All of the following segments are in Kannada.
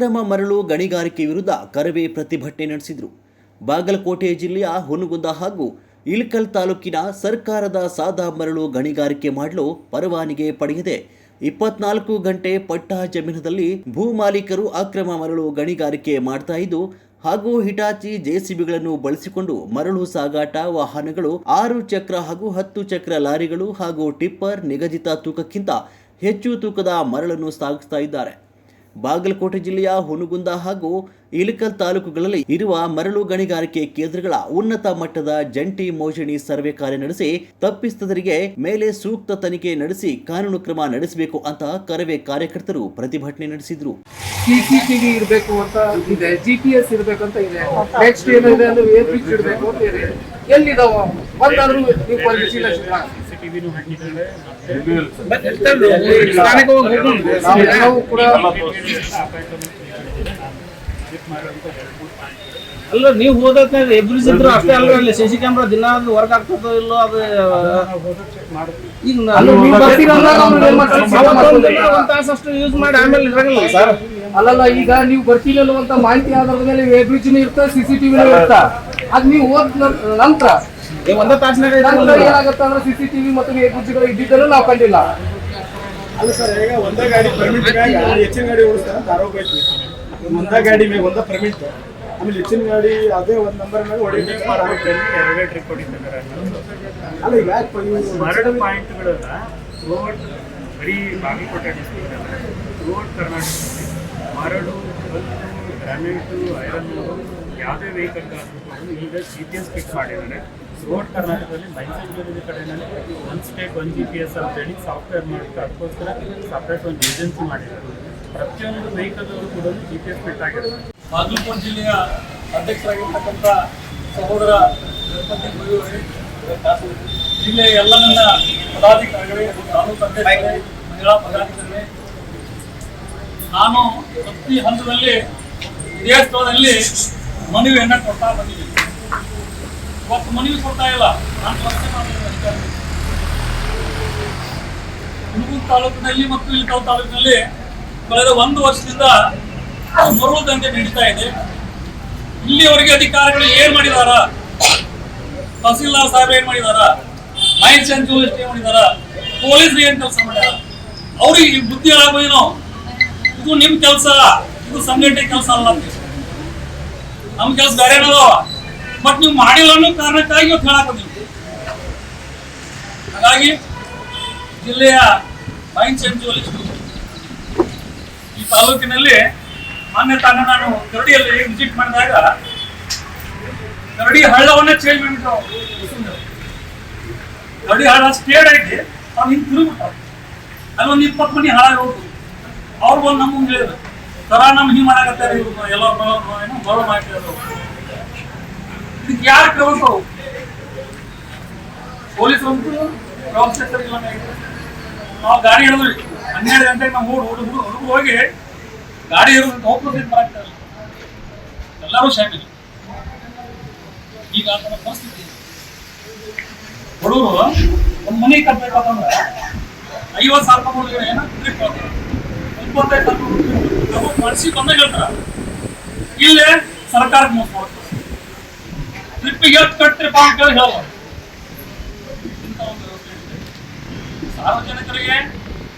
ಅಕ್ರಮ ಮರಳು ಗಣಿಗಾರಿಕೆ ವಿರುದ್ಧ ಕರವೇ ಪ್ರತಿಭಟನೆ ನಡೆಸಿದರು. ಬಾಗಲಕೋಟೆ ಜಿಲ್ಲೆಯ ಹುನಗುಂದ ಹಾಗೂ ಇಳಕಲ್ ತಾಲೂಕಿನ ಸರ್ಕಾರದ ಸಾದಾ ಮರಳು ಗಣಿಗಾರಿಕೆ ಮಾಡಲು ಪರವಾನಿಗೆ ಪಡೆಯದೆ ಇಪ್ಪತ್ನಾಲ್ಕು ಗಂಟೆ ಪಟ್ಟ ಜಮೀನದಲ್ಲಿ ಭೂ ಮಾಲೀಕರು ಅಕ್ರಮ ಮರಳು ಗಣಿಗಾರಿಕೆ ಮಾಡ್ತಾ ಇದ್ದು, ಹಾಗೂ ಹಿಟಾಚಿ ಜೆಸಿಬಿಗಳನ್ನು ಬಳಸಿಕೊಂಡು ಮರಳು ಸಾಗಾಟ, ವಾಹನಗಳು, ಆರು ಚಕ್ರ ಹಾಗೂ ಹತ್ತು ಚಕ್ರ ಲಾರಿಗಳು ಹಾಗೂ ಟಿಪ್ಪರ್ ನಿಗದಿತ ತೂಕಕ್ಕಿಂತ ಹೆಚ್ಚು ತೂಕದ ಮರಳನ್ನು ಸಾಗಿಸ್ತಾ ಇದ್ದಾರೆ. ಬಾಗಲಕೋಟೆ ಜಿಲ್ಲೆಯ ಹುನಗುಂದ ಹಾಗೂ ಇಳಕಲ್ ತಾಲೂಕುಗಳಲ್ಲಿ ಇರುವ ಮರಳು ಗಣಿಗಾರಿಕೆ ಕೇಂದ್ರಗಳ ಉನ್ನತ ಮಟ್ಟದ ಜಂಟಿ ಮೋಜಣಿ ಸರ್ವೆ ಕಾರ್ಯ ನಡೆಸಿ ತಪ್ಪಿಸ್ತದರಿಗೆ ಮೇಲೆ ಸೂಕ್ತ ತನಿಖೆ ನಡೆಸಿ ಕಾನೂನು ಕ್ರಮ ನಡೆಸಬೇಕು ಅಂತ ಕರವೇ ಕಾರ್ಯಕರ್ತರು ಪ್ರತಿಭಟನೆ ನಡೆಸಿದ್ರು. ಇರಬೇಕು ಅಂತ ಇದೆ ಎಲ್ಲಿದಾವ? ಒಂದಾದ್ರೂ ನೀವು ಪರಿಶೀಲಿಸಿದ್ರ ಅಲ್ಲ ನೀವು ಹೋದಕ್ಕೆ ಎಬ್ರಿಸ್ ಇದ್ರು ಅಷ್ಟೇ ಅಲ್ಲ ಅಲ್ಲಿ ಸಿ ಸಿ ಕ್ಯಾಮ್ರಾ ದಿನ ಅದು ವರ್ಕ್ ಆಗ್ತದೋ ಇಲ್ಲೋ ಅದು ಈಗ? ಒಂದ್ ತಾಸು ಅಷ್ಟು ಯೂಸ್ ಮಾಡಿ ಆಮೇಲೆ ಇರಂಗಿಲ್ಲ ಸರ್ ಅಲ್ಲಲ್ಲ ಈಗ ನೀವು ಬರ್ತೀರಿ ಅಂತ ಮಾಹಿತಿ ಆಧಾರದ ಮೇಲೆ ಸಿ ಸಿ ಟಿ ವಿನೂ ಇರ್ತಾ. ಅದು ನೀವು ಹೋದ ನಂತರ ಒಂದೇ ತಾಸಿನಾಗ ಏನಾಗುತ್ತೆ ಅಂದ್ರೆ ಸಿಸಿಟಿವಿ ಮತ್ತು ಏರ್ ಬ್ರಿಡ್ಜ್ಗಳು ಇದ್ದಿದ್ದನ್ನು ನಾವು ಕಂಡಿಲ್ಲ. ಅಲ್ಲ ಸರ್ ಈಗ ಒಂದೇ ಗಾಡಿ ಪರ್ಮಿಟ್ ಹೆಚ್ಚಿನ ಗಾಡಿ ಓಡಿಸ್ತಾರೆ ಅಂತ ಆರೋಪ ಐತಿ. ಒಂದೇ ಗಾಡಿ ಮೇಲೆ ಒಂದೇ ಪರ್ಮಿಟ್ ಆಮೇಲೆ ಹೆಚ್ಚಿನ ಗಾಡಿ ಅದೇ ಒಂದು ನಂಬರ್ ಮೇಲೆ ಹೊಡಿಬೇಕು. ಎರಡೇ ಟ್ರಿಪ್ ಹೊಡಿತಾರೆ ಅಲ್ಲ ಈಗ ಯಾಕೆ ಪಾಯಿಂಟ್ಗಳನ್ನ ಥ್ರೂಔಟ್ ಬರೀ ಬಾಗಲಕೋಟೆ ಡಿಸ್ಟ್ರಿಕ್ಟ್ ಅಲ್ಲ ಥ್ರೂಔಟ್ ಕರ್ನಾಟಕದಲ್ಲಿ ಮರಳು ಕಲ್ಲು ಗ್ರಾನೈಟು ಐರನ್ ಯಾವುದೇ ವೆಹಿಕಲ್ ಈಗ ಸಿ ಟಿ ಎಸ್ ಫಿಕ್ಸ್ ಮಾಡಿದ್ದಾರೆ. ಥ್ರೂಔಟ್ ಕರ್ನಾಟಕದಲ್ಲಿ ಮೈಸೂರು ಕಡೆಯಲ್ಲಿ one state one G P S ಅಂತ ಹೇಳಿ ಸಾಫ್ಟ್ವೇರ್ ಮಾಡಿಟ್ಟು ಅದಕ್ಕೋಸ್ಕರ ಸಪ್ರೇಟ್ ಒಂದು ಏಜೆನ್ಸಿ ಮಾಡಿದ್ದಾರೆ ಪ್ರತಿಯೊಂದು ವೆಹಿಕಲ್ ಕೂಡ ಜಿ ಪಿ ಎಸ್ ಫಿಟ್ ಆಗಿರುತ್ತೆ. ಬಾಗಲಕೋಟೆ ಜಿಲ್ಲೆಯ ಅಧ್ಯಕ್ಷರಾಗಿರ್ತಕ್ಕಂಥ ಸಹೋದರ ಗಣಪತಿ ಜಿಲ್ಲೆಯ ಎಲ್ಲ ನನ್ನ ಪದಾಧಿಕಾರಿಗಳೇ ತಾಲೂಕು ಅಧ್ಯಕ್ಷರೇ ಮಹಿಳಾ ಪದಾಧಿಕಾರಿಗಳೇ ನಾನು ಪ್ರತಿ ಹಂತದಲ್ಲಿ ಇದೇ ಸ್ಥಳದಲ್ಲಿ ಮನವಿಯನ್ನ ಕೊಡ್ತಾ ಬಂದಿದ್ದೀನಿ. ಇವತ್ತು ಮನವಿ ಕೊಡ್ತಾ ಇಲ್ಲ. ನಾನು ಪ್ರಶ್ನೆ ಹುಣಗೂರು ತಾಲೂಕಿನಲ್ಲಿ ಮತ್ತು ಇಲ್ಲಿ ತಾಲೂಕಿನಲ್ಲಿ ಕಳೆದ ಒಂದು ವರ್ಷದಿಂದ ಮರಳು ದಂಧೆ ನಡೀತಾ ಇದೆ. ಇಲ್ಲಿಯವರೆಗೆ ಅಧಿಕಾರಿಗಳು ಏನ್ ಮಾಡಿದಾರ? ತಹಸೀಲ್ದಾರ್ ಸಾಹೇಬ್ ಏನ್ ಮಾಡಿದಾರ? ಮೈನ್ ಸೆಂಚುರಿಸ್ಟ್ ಏನ್ ಮಾಡಿದಾರ? ಪೊಲೀಸ್ ಏನ್ ಕೆಲಸ ಮಾಡ್ಯಾರ? ಅವ್ರಿಗೆ ಬುದ್ಧಿ ಹೇಳಾಗೋದೇನೋ? ಇದು ನಿಮ್ ಕೆಲಸ, ಇದು ಸಂಘಟನೆ ಕೆಲಸ ಅಲ್ಲ ನಮ್ ಕೆಲಸ ಬೇರೆ ಏನದವ ಬಟ್ ನೀವು ಮಾಡಿಲ್ಲ ಅನ್ನೋ ಕಾರಣಕ್ಕಾಗಿ ಇವತ್ತು ಹೇಳಾಕೋದೀವಿ ಹಾಗಾಗಿ ಜಿಲ್ಲೆಯ ಮೈನ್ ಸೆಂಚುರಿಸ್ಟ್ ಈ ತಾಲೂಕಿನಲ್ಲಿ ಮೊನ್ನೆ ತಾನ ನಾನು ಕರಡಿಯಲ್ಲಿ ವಿಸಿಟ್ ಮಾಡಿದಾಗ ಕರಡಿ ಹಳ್ಳವನ್ನೇ ಚೇಂಜ್ ಮಾಡಿಬಿಟ್ಟು ಕರಡಿ ಹಳ್ಳ ಸ್ಟೇಡ್ ಐತಿ ಅವ್ರು ಹಿಂಗೆ ತಿರುಗ್ಬಿಟ್ಟಾವ ಅಲ್ಲಿ ಒಂದು ಇಪ್ಪತ್ತು ಮನೆ ಹಾಳಾಗಿ ಹೋಗ್ತು ಅವ್ರು ಬಂದು ನಮ್ಗೆ ಹೇಳಿದ್ರು ಸರ ನಮ್ಗೆ ಹಿಂಗೆ ಮಾಡಾಕತ್ತಾರೆ ಇವ್ರು, ಎಲ್ಲ ಏನೋ ಬರೋ ಮಾಡ್ತಿದ್ರು ಇದಕ್ಕೆ ಯಾರು ಕೇಳ್ಬೇಕು ಪೊಲೀಸ್ ಅಂತೂ ವ್ಯವಸ್ಥೆ ಇಲ್ಲ ನಾವು ಗಾಡಿ ಹಿಡಿದ್ವಿ. ಹನ್ನೆರಡು ಗಂಟೆಗೆ ನಾವು ಹುಡುಗರು ಹುಡುಗರು ಹೋಗಿ ಗಾಡಿ ಇರೋದು ಹೋಗ್ಬೋದು ಬರಾಕ್ತಾರೆ ಎಲ್ಲರೂ ಶಾಮಿಲ್. ಈಗ ಆ ಪರಿಸ್ಥಿತಿ ಹುಡುಗರು ಒಂದು ಮನೆ ಕಟ್ಬೇಕಂದ್ರೆ ಐವತ್ತು ಸಾವಿರ ರೂಪಾಯಿ ಕೊಡಿದ್ರೆ ಏನೋ ಇಪ್ಪತ್ತೈದು ಸಾವಿರ ಇಲ್ಲೇ ಸರ್ಕಾರಕ್ಕೆ ಮೋಸ ಟ್ರಿಪ್ಪಿಗೆ ಎಷ್ಟು ಅಂತ. ಸಾರ್ವಜನಿಕರಿಗೆ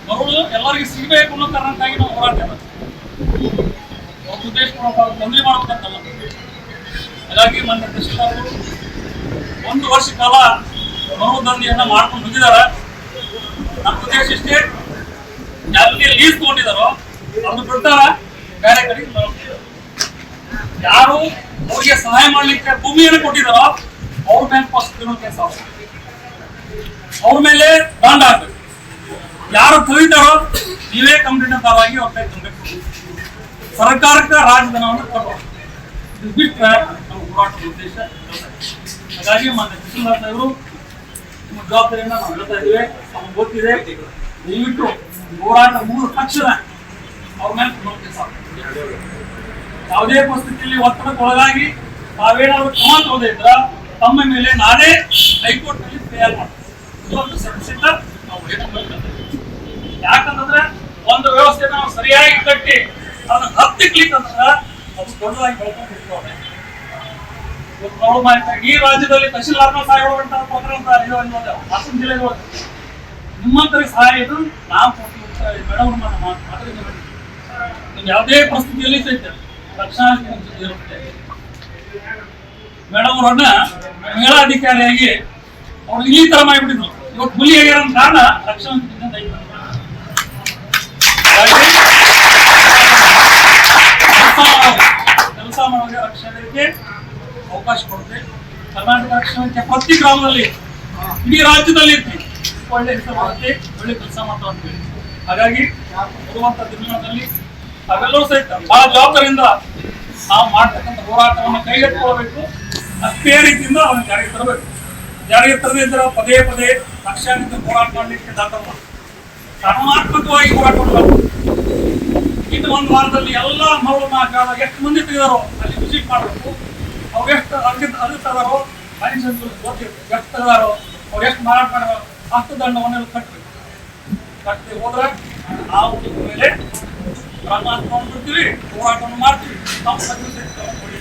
ಮರು ಎಲ್ಲರಿಗೂ ಸಿಗಬೇಕು ಅನ್ನೋ ಕಾರಣಕ್ಕಾಗಿ ನಾವು ಹೋರಾಟ ಮಾಡ್ತೀವಿ ದೇಶ ಉದ್ದೇಶ ತೊಂದರೆ ಮಾಡ್ಬೇಕಂತಲ್ಲ ಹಾಗಾಗಿ ಮೊನ್ನೆ ಒಂದು ವರ್ಷ ಕಾಲ ಮರು ದಂಧೆಯನ್ನ ಮಾಡ್ಕೊಂಡು ಬಂದಿದ್ದಾರೆ ನಮ್ಮ ಉದ್ದೇಶ ಇಷ್ಟೇ, ಯಾರಿಗೆ ಲೀಸ್ ತಗೊಂಡಿದಾರೋ ಅವ್ರು ಬಿಡ್ತಾರ ಬೇರೆ ಕಡೆಗೆ. ಯಾರು ಅವ್ರಿಗೆ ಸಹಾಯ ಮಾಡ್ಲಿಕ್ಕೆ ಭೂಮಿಯನ್ನು ಕೊಟ್ಟಿದಾರೋ ಅವ್ರ ಮೇಲೆ ಫಸ್ಟ್ ತಿನ್ನೋ ಕೆಲಸ ಅವ್ರ. ಮೇಲೆ ದಂಡ ಆಗ್ಬೇಕು ಯಾರು ತಿಳಿದಾರೋ ನೀವೇ ಕಂಪ್ಲೇಂಟ್ದಾರರಾಗಿ ಅವ್ರ ಕೈ ತುಂಬಬೇಕು ಸರ್ಕಾರಕ್ಕೆ ರಾಜಧನವನ್ನು ಕೊಡಬೇಕು ಇದು ಬಿಟ್ಟರೆ ನಮ್ಮ ಹೋರಾಟದ ಉದ್ದೇಶ ಹಾಗಾಗಿ ಮಾನ್ಯ ಕೃಷ್ಣದಾಸ್ ಸಾಹೇಬರು ನಿಮ್ಮ ಜವಾಬ್ದಾರಿಯನ್ನ ನಾವು ಹೇಳ್ತಾ ಇದ್ದೀವಿ. ನಮ್ಗೆ ಗೊತ್ತಿದೆ. ದಯವಿಟ್ಟು ಹೋರಾಟ ಮೂರು ತಕ್ಷಣ ಅವ್ರ ಮೇಲೆ ಕೆಲಸ ಯಾವುದೇ ಪರಿಸ್ಥಿತಿಯಲ್ಲಿ ಒತ್ತಡಕ್ಕೊಳಗಾಗಿ ತಾವೇನಾದ್ರೂ ಕ್ರಮ ತಗೋದೇ ಇದ್ರ ತಮ್ಮ ಮೇಲೆ ನಾನೇ ಹೈಕೋರ್ಟ್ನಲ್ಲಿ ತಯಾರು ಮಾಡ್ತೀನಿ. ಯಾಕಂತಂದ್ರೆ ಒಂದು ವ್ಯವಸ್ಥೆ ನಾವು ಸರಿಯಾಗಿ ಕಟ್ಟಿ ಅದನ್ನ ಹತ್ತಿಕ್ಲಿಕ್ಕೆ ಅಂದ್ರೆ ಅದು ದೊಡ್ಡದಾಗಿ ಬೆಳ್ಕೊಂಡು ಈ ರಾಜ್ಯದಲ್ಲಿ ತಹಶೀಲ್ದಾರ್ನ ಸಹಾಯ ಅಂತ ತೊಂದರೆ ಅಂತ ಅನ್ನೋದು ಹಾಸನ ಜಿಲ್ಲೆಗೆ ನಿಮ್ಮಂತರಿಗೆ ಸಹಾಯ ಇದು ನಾವು ಮೇಡಮ್ ಮಾತಾಡಿದ ನೀವು ಯಾವುದೇ ಪರಿಸ್ಥಿತಿಯಲ್ಲಿ ಸಹಿತ. ಮೇಡಮ್ ಅವರನ್ನ ಮೇಳಾಧಿಕಾರಿಯಾಗಿ ಅವ್ರು ಈ ತರ ಮಾಡಿಬಿಟ್ಟಿದ್ರು. ಇವತ್ತು ಹುಲಿ ಆಗ್ಯಾರ ಅಂತ ಕಾರಣ ದಯವಿಟ್ಟು ಕೆಲಸ ಮಾಡೋರಿಗೆ ರಕ್ಷಣೆಗೆ ಅವಕಾಶ ಕೊಡುತ್ತೆ. ಕರ್ನಾಟಕ ರಕ್ಷಣೆ ಪ್ರತಿ ಗ್ರಾಮದಲ್ಲಿ, ಇಡೀ ರಾಜ್ಯದಲ್ಲಿ ಇರ್ತೀವಿ ಒಳ್ಳೆ ಹೆಸರು ಮಾಡುತ್ತೆ ಒಳ್ಳೆ ಕೆಲಸ ಮಾಡ್ತಾ ಅಂತೇಳಿ ಹಾಗಾಗಿ ಬರುವಂತ ದಿನಗಳಲ್ಲಿ ಅವೆಲ್ಲವೂ ಸಹಿತ ಬಹಳ ಜವಾಬ್ದಾರಿಯಿಂದ ನಾವು ಮಾಡ್ತಕ್ಕಂಥ ಹೋರಾಟವನ್ನು ಕೈಗೆತ್ತಿಕೊಳ್ಬೇಕು ಅಷ್ಟೇ ರೀತಿಯಿಂದ ಅವನು ಜಾರಿಗೆ ತರಬೇಕು. ಜಾರಿಗೆ ತರದೇ ಪದೇ ಪದೇ ಲಕ್ಷಾಂತರ ಹೋರಾಟ ಮಾಡಲಿಕ್ಕೆ ದಾಖಲ ಕರ್ಮಾತ್ಮಕವಾಗಿ ಹೋರಾಟ ಮಾಡಬೇಕು. ಇನ್ನು ಒಂದು ವಾರದಲ್ಲಿ ಎಲ್ಲ ಮರಳು ನಾಕಾಲ ಎಷ್ಟು ಮಂದಿ ತೆಗೆದಾರೋ ಅಲ್ಲಿ ವಿಸಿಟ್ ಮಾಡಬೇಕು. ಅವ್ರು ಎಷ್ಟು ಅರ್ಜಿ ಅರ್ಜಿ ತದಾರೋ ಲೈಸೆನ್ಸ್ ಗೊತ್ತಿರುತ್ತೆ ಎಷ್ಟು ತೆಗೆದಾರೋ ಅವ್ರು ಎಷ್ಟು ಮಾರಾಟ ಮಾಡೋ ಅಷ್ಟು ದಂಡವನ್ನೆಲ್ಲ ಕಟ್ಟಬೇಕು ಕಟ್ಟದೆ ಹೋದ್ರೆ ಆ ಮೇಲೆ ಕ್ರಮ ತಗೊಂಡ್ಬಿಡ್ತೀವಿ ಹೋರಾಟವನ್ನು ಮಾಡ್ತೀವಿ. ಕೊಡಿ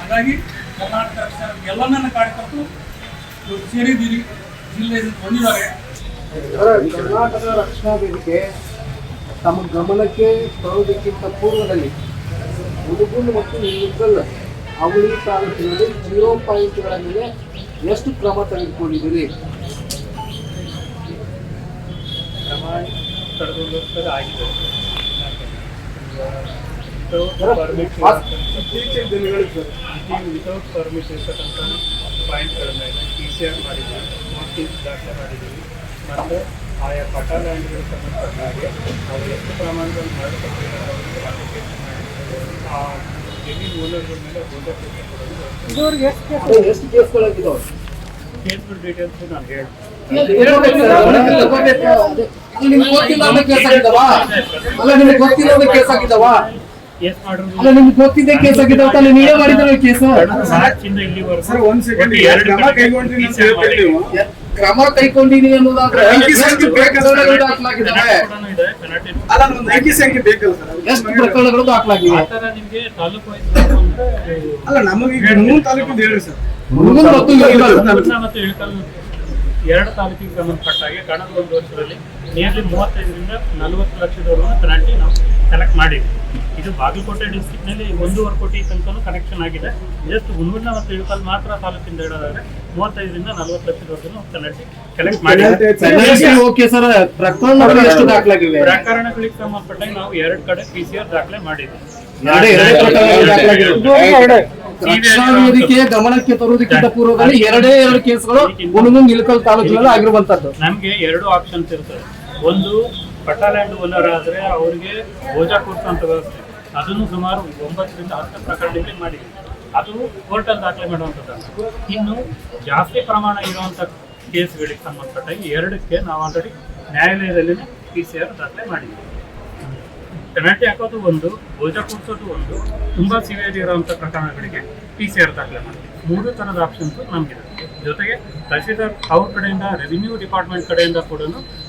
ಹಾಗಾಗಿ ಕರ್ನಾಟಕ ರಕ್ಷಣೆ ಎಲ್ಲನನ್ನ ಕಾರ್ಯಕರ್ತರು ಇವತ್ತು ಸೇರಿದ್ದೀರಿ. ಜಿಲ್ಲೆಯಿಂದ ಬಂದಿದ್ದಾರೆ. ಕರ್ನಾಟಕ ರಕ್ಷಣಾ ವೇದಿಕೆ ತಮ್ಮ ಗಮನಕ್ಕೆ ತರುವುದಕ್ಕಿಂತ ಪೂರ್ವದಲ್ಲಿ ಹುಡುಗುಂಡು ಮತ್ತು ನಿಲ್ಕಲ್ ಅವಳಿ ತಾಲೂಕಿನಲ್ಲಿ ಜೀರೋ ಪಾಯಿಂಟ್ಗಳ ಮೇಲೆ ಎಷ್ಟು ಕ್ರಮ ತೆಗೆದುಕೊಂಡಿದ್ದೀರಿ? ತಡೆದೋಗೋಸ್ಕರ ಆಗಿದೆ. ಇತ್ತೀಚಿನ ದಿನಗಳಲ್ಲಿ ಸರ್ ವಿತೌಟ್ ಪರ್ಮಿಟ್ ಇರ್ತಕ್ಕಂಥ ಪಾಯಿಂಟ್ಗಳ ಮೇಲೆ ಟಿ ಸಿ ಆರ್ ಮಾಡಿದ್ದೀವಿ ನೋಟಿಸ್ ದಾಖಲೆ ಮಾಡಿದ್ದೀವಿ ಮತ್ತು ಆಯಾ ಪಟ ಲ್ಯಾಂಡ್ಗಳು ಸಂಬಂಧಪಟ್ಟ ಹಾಗೆ ಅವರು ಎಷ್ಟು ಪ್ರಮಾಣದಲ್ಲಿ ಮಾಡಿಕೊಟ್ಟಿದ್ದಾರೆ ಅವರಿಗೆ application ಮಾಡಿದ್ದೀವಿ. ಆ ಜಮೀನು ಓನರ್ಗಳ ಮೇಲೆ ಬೋಧ ಕೊಡೋದು ಅದೇ ಎಷ್ಟು ಕೇಸ್ಗಳಾಗಿದ್ದಾವೆ ಕೇಸ್ಗಳ ಡೀಟೇಲ್ಸ್ ನಾನು ಹೇಳ್ತೀನಿ ನಿಮ್ಗೆ ಗೊತ್ತಿಲ್ಲ ಅನ್ನೋ ಕೇಸ್ ಆಗಿದಾವ ಅಲ್ಲ ನಿಮ್ಗೆ ಗೊತ್ತಿಲ್ಲ ಕೇಸ್ ಆಗಿದಾವ ಅಲ್ಲ ನಿಮ್ಗೆ ಗೊತ್ತಿದ್ದೆ ಕೇಸ್ ಆಗಿದಾವ ತಾನೆ ನೀವೇ ಮಾಡಿದ್ರೆ ಕೇಸ್? ಸರ್ ಒಂದ್ ಸೆಕೆಂಡ್ ಎರಡು ಕ್ರಮ ಕೈಗೊಂಡ್ರಿ ಅಂತ TCR ನೀವು. ಕ್ರಮ ಕೈಗೊಂಡಿದೀವಿ ಅನ್ನೋದಾದ್ರೆ ಅಂಕಿ ಸಂಖ್ಯೆ ಬೇಕಲ್ಲ ದಾಖಲಾಗಿದ್ದಾವೆ? ಅಲ್ಲ ಒಂದು ಅಂಕಿ ಸಂಖ್ಯೆ ಬೇಕಲ್ಲ ಸರ್ ಎಷ್ಟು ಪ್ರಕರಣಗಳು ದಾಖಲಾಗಿವೆ? ತಾಲೂಕು ಅಲ್ಲ ನಮಗೆ ಮೂರು ತಾಲೂಕಿಂದ ಹೇಳ್ರಿ ಸರ್. ಮತ್ತು ಇಳಿಗಳು. ಹುಡುಗ್ನ ಮತ್ತು ಇಳಕಲ್ ಎರಡು ತಾಲೂಕಿಗೆ ಸಂಬಂಧಪಟ್ಟ ಹಾಗೆ ಕಳೆದ ಒಂದು ವರ್ಷದಲ್ಲಿ ನಿಯರ್ಲಿ ಮೂವತ್ತೈದರಿಂದ ನಲವತ್ತು ಲಕ್ಷದವರೆಗೂ ಪೆನಾಲ್ಟಿ ನಾವು ಕಲೆಕ್ಟ್ ಮಾಡಿದ್ವಿ. ಇದು ಬಾಗಲಕೋಟೆ ಡಿಸ್ಟಿಕ್ನಲ್ಲಿ ಒಂದೂವರೆ ಕೋಟಿ ತನಕ ಕನೆಕ್ಷನ್ ಆಗಿದೆ. ಜಸ್ಟ್ ಹುಣಗುಂಡ ಮತ್ತು ಇಳಕಲ್ ಮಾತ್ರ ತಾಲೂಕಿಂದ ಹೇಳೋದಾದ್ರೆ ಮೂವತ್ತೈದರಿಂದ ನಲವತ್ತು ಲಕ್ಷದವರೆಗೂ ಪೆನಾಲ್ಟಿ ಕಲೆಕ್ಟ್ ಮಾಡಿದ್ವಿ. ದಾಖಲಾಗಿವೆ. ಪ್ರಕರಣಗಳಿಗೆ ಸಂಬಂಧಪಟ್ಟಾಗ ನಾವು ಎರಡು ಕಡೆ ಪಿ ಸಿ ಆರ್ ದಾಖಲೆ ಮಾಡಿದ್ವಿ. ರಕ್ಷಣಾ ವೇದಿಕೆ ಗಮನಕ್ಕೆ ತರುವುದಕ್ಕಿಂತ ಪೂರ್ವದಲ್ಲಿ ಎರಡೇ ಎರಡು ಕೇಸ್ಗಳು ಹುಣಗುಂದ್ ಇಳಕಲ್ ತಾಲೂಕಿನಲ್ಲಿ ಆಗಿರುವಂತದ್ದು ನಮ್ಗೆ ಎರಡು ಆಪ್ಷನ್ಸ್ ಇರ್ತದೆ. ಒಂದು ಪಟಾಲ್ಯಾಂಡ್ ಓನರ್ ಆದ್ರೆ ಅವ್ರಿಗೆ ಓಜಾ ಕೊಡ್ಸಂತ ವ್ಯವಸ್ಥೆ. ಅದನ್ನು ಸುಮಾರು ಒಂಬತ್ತರಿಂದ ಹತ್ತು ಪ್ರಕರಣಗಳಿಗೆ ಮಾಡಿದ್ವಿ. ಅದು ಕೋರ್ಟಲ್ಲಿ ದಾಖಲೆ ಮಾಡುವಂಥದ್ದು ಇನ್ನು ಜಾಸ್ತಿ ಪ್ರಮಾಣ ಇರುವಂಥ ಕೇಸ್ಗಳಿಗೆ ಸಂಬಂಧಪಟ್ಟ ಎರಡಕ್ಕೆ ನಾವು ಆಲ್ರೆಡಿ ನ್ಯಾಯಾಲಯದಲ್ಲಿ ಪಿ ಸಿ ಆರ್ ದಾಖಲೆ ಮಾಡಿದ್ವಿ. ಪೆನಾಲ್ಟಿ ಹಾಕೋದು ಒಂದು ಬೋಜಾ ಕೊಡಿಸೋದು ಒಂದು ತುಂಬಾ ಸಿವಿಯರ್ ಇರುವಂಥ ಪ್ರಕರಣಗಳಿಗೆ ಪಿ ಸಿ ಆರ್ ದಾಖಲೆ ಮಾಡ್ತೀವಿ ಮೂರು ಥರದ ಆಪ್ಷನ್ಸು ನಮಗಿದೆ. ಜೊತೆಗೆ ತಹಸೀಲ್ದಾರ್ ಅವ್ರ ಕಡೆಯಿಂದ ರೆವಿನ್ಯೂ ಡಿಪಾರ್ಟ್ಮೆಂಟ್ ಕಡೆಯಿಂದ ಕೂಡ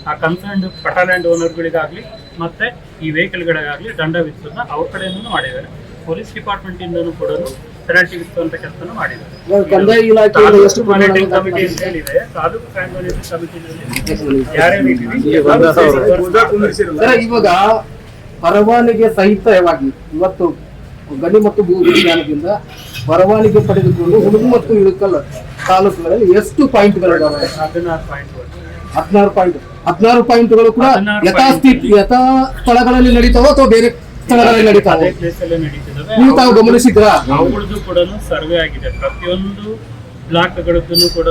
ಆ ಕನ್ಸರ್ನ್ಡ್ ಪಟಾಲ್ಯಾಂಡ್ ಓನರ್ಗಳಿಗಾಗಲಿ ಮತ್ತೆ ಈ ವೆಹಿಕಲ್ಗಳಿಗಾಗಲಿ ದಂಡ ವಿಧಿಸೋದನ್ನ ಅವ್ರ ಕಡೆಯಿಂದನೂ ಮಾಡಿದ್ದಾರೆ. ಪೊಲೀಸ್ ಡಿಪಾರ್ಟ್ಮೆಂಟಿಂದನೂ ಕೂಡ ಪೆನಾಲ್ಟಿ ವಿಧಿಸುವಂಥ ಕೆಲಸನೂ ಮಾಡಿದ್ದಾರೆ. ತಾಲೂಕು ಕಮಿಟಿ ಅಂತ ಕ್ರೈಮ್ ಕಮಿಟಿನಲ್ಲಿ ಸರ್ ಇವಾಗ ಪರವಾನಿಗೆ ಸಹಿತವಾಗಿ ಇವತ್ತು ಗಣಿ ಮತ್ತು ಭೂ ವಿಜ್ಞಾನದಿಂದ ಪರವಾನಿಗೆ ಪಡೆದುಕೊಂಡು ಹುಡುಗು ಮತ್ತು ಇಳುಕಲ್ ತಾಲೂಕುಗಳಲ್ಲಿ ಎಷ್ಟು ಪಾಯಿಂಟ್ಗಳಿದಾವೆ ಹದಿನಾರು ಪಾಯಿಂಟ್ ಹದಿನಾರು ಪಾಯಿಂಟ್ ಹದಿನಾರು ಪಾಯಿಂಟ್ಗಳು ಕೂಡ ಯಥಾಸ್ಥಿತಿ ಯಥಾ ಸ್ಥಳಗಳಲ್ಲಿ ನಡೀತಾವೋ ಅಥವಾ ಬೇರೆ ಸ್ಥಳಗಳಲ್ಲಿ ನಡೀತಾವೆ? ನೀವು ತಾವು ಗಮನಿಸಿದ್ರಾ? ಅವುಗಳದ್ದು ಕೂಡ ಸರ್ವೆ ಆಗಿದೆ. ಪ್ರತಿಯೊಂದು ಬ್ಲಾಕ್ಗಳದ್ದು ಕೂಡ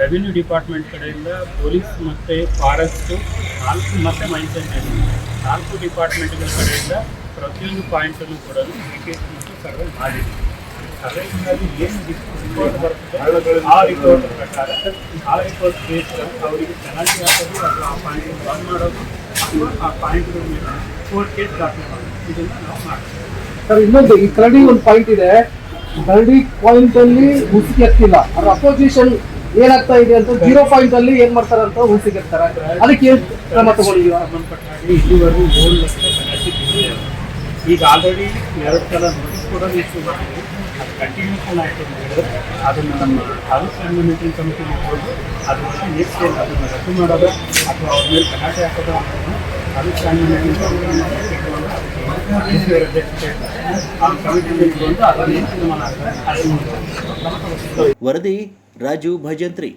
ರೆವಿನ್ಯೂ ಡಿಪಾರ್ಟ್ಮೆಂಟ್ ಕಡೆಯಿಂದ ಪೊಲೀಸ್ ಮತ್ತೆ ಫಾರೆಸ್ಟ್ ನಾಲ್ಕು ಮತ್ತೆ ಮೈನ್ಸೈನ್ ನಾಲ್ಕು ಡಿಪಾರ್ಟ್ಮೆಂಟ್ಗಳ ಕಡೆಯಿಂದ ಪ್ರತಿಯೊಂದು ಪಾಯಿಂಟನ್ನು ಕೂಡ ವಿಕೆಟ್ ಮತ್ತು ಸರ್ವೆ ಮಾಡಿದೆ. ಸರ್ವೆಯಿಂದಾಗಿ ಏನು ರಿಪೋರ್ಟ್ ಬರ್ತದೆ? ಆ ರಿಪೋರ್ಟ್ ಪ್ರಕಾರ ಆ ರಿಪೋರ್ಟ್ ಬೇಸ್ ಅವರಿಗೆ ಪೆನಾಲ್ಟಿ ಹಾಕೋದು ಅಥವಾ ಆ ಪಾಯಿಂಟ್ ಬಂದ್ ಮಾಡೋದು ಅಥವಾ ಆ ಪಾಯಿಂಟ್ಗಳ ಮೇಲೆ ಕೋರ್ಟ್ ಕೇಸ್ ದಾಖಲೆ ಮಾಡೋದು. ಇದನ್ನು ನಾವು ಮಾಡ್ತೀವಿ. ಸರ್, ಇನ್ನೊಂದು, ಈ ಕರಡಿ ಒಂದು ಪಾಯಿಂಟ್ ಇದೆ. ಕರಡಿ ಪಾಯಿಂಟ್ ಅಲ್ಲಿ ಮುಸುಕಿ ಎತ್ತಿಲ್ಲ ಅದ್ರ ಅಪೋಸಿಷನ್ ಏನಾಗ್ತಾ ಇದೆ ಅಂತ ಜೀರೋ ಪಾಯಿಂಟ್ ಅಲ್ಲಿ ಏನ್ ಮಾಡ್ತಾರ ಅಂತ ಊಸಿಗಿರ್ತಾರ ಅದಕ್ಕೆ ಏನ್ ಕ್ರಮ ತಗೊಂಡಿದೀವ ಸಂಬಂಧಪಟ್ಟ ಹಾಗೆ ಇಲ್ಲಿವರೆಗೂ ಏಳು ಲಕ್ಷ ಪೆನಾಲ್ಟಿ ಬಿದ್ದಿದೆ ಈಗ ಆಲ್ರೆಡಿ ಎರಡು ಸಲ ನೋಟಿಸ್ ಕೂಡ ಇಶ್ಯೂ ಮಾಡಿದ್ವಿ ಅದು ಆಯಿತು ಹೇಳಿದ್ರೆ ಅದನ್ನು ನಮ್ಮ ತಾಲೂಕು ಕಮಿಟಿ ಹೋಗಿ ನೆಕ್ಸ್ಟ್ ಏನು ಅದನ್ನು ರದ್ದು ಮಾಡೋದು ಅಥವಾ ಅವ್ರ ಮೇಲೆ ಹಾಕೋದು ತಾಲೂಕು ಕಮಿಟಿ ಬಂದು ಅದನ್ನು ತೀರ್ಮಾನ ಆಗ್ತದೆ ಅದನ್ನು ಕ್ರಮ ವರದಿ राजू भजंत्री।